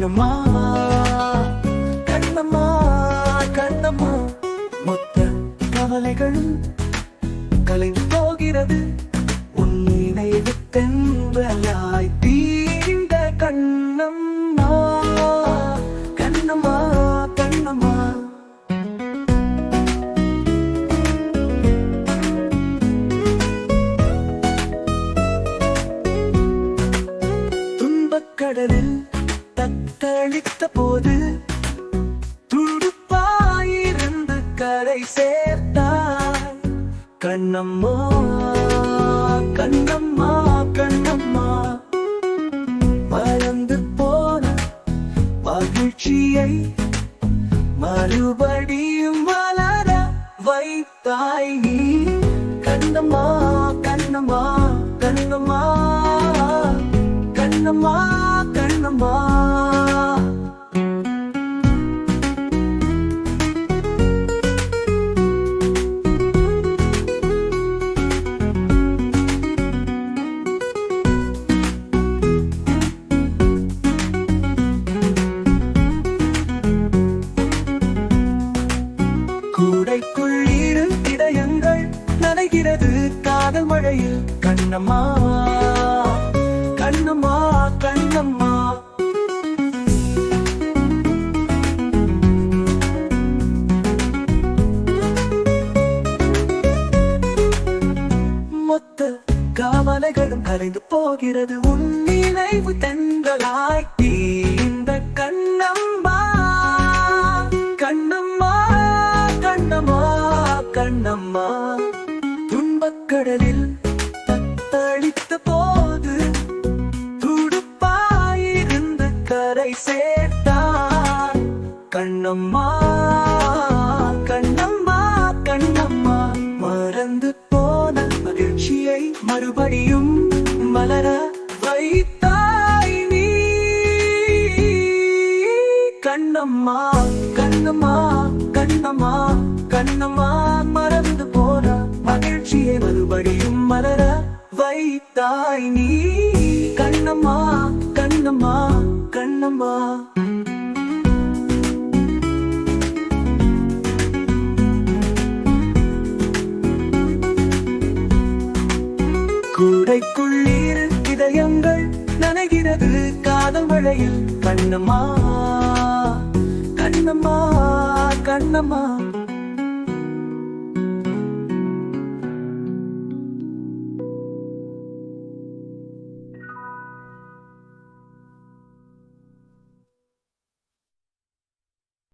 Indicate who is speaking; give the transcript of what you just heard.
Speaker 1: கண்ணம்மா கண்ணம்மா கண்ணம்மா. மொத்த கவலைகளும் கலைந்து போகிறது. உன் நினைவு தென்றலாய் தீர்ந்த கண்ணம்மா கண்ணம்மா கண்ணம்மா. துன்பக்கடலில் தத்தளித்த போது துடுப்பாயிருந்து கரை சேர்த்தாய் கண்ணம்மா கண்ணம்மா கண்ணம்மா. மறந்து போன மகிழ்ச்சியை மறுபடியும் வளர வைத்தாய் நீ. கண்ணம்மா கண்ணம்மா கண்ணம்மா. கண்ணம்மா. கண்ணம்மா கூடைக்குள் இரு இதயங்கள் நனைகிறது காதல் மழையில் கண்ணம்மா. மொத்த கவலைகளும் கரைந்து போகிறது. உன் நினைவு தென்றலாய் இந்த கண்ணம்மா கண்ணம்மா கண்ணம்மா கண்ணம்மா. துன்பக்கடலில் கண்ணம்மா கண்ணம்மா கண்ணம்மா மறந்து போன மகிழ்ச்சியை மறுபடியும் மலர வைத்தாய் நீ. கண்ணம்மா கண்ணம்மா கண்ணம்மா கூடைக்குள் இதயங்கள் நனைகிறது காதல் மழையில் கண்ணம்மா கண்ணம்மா கண்ணம்மா.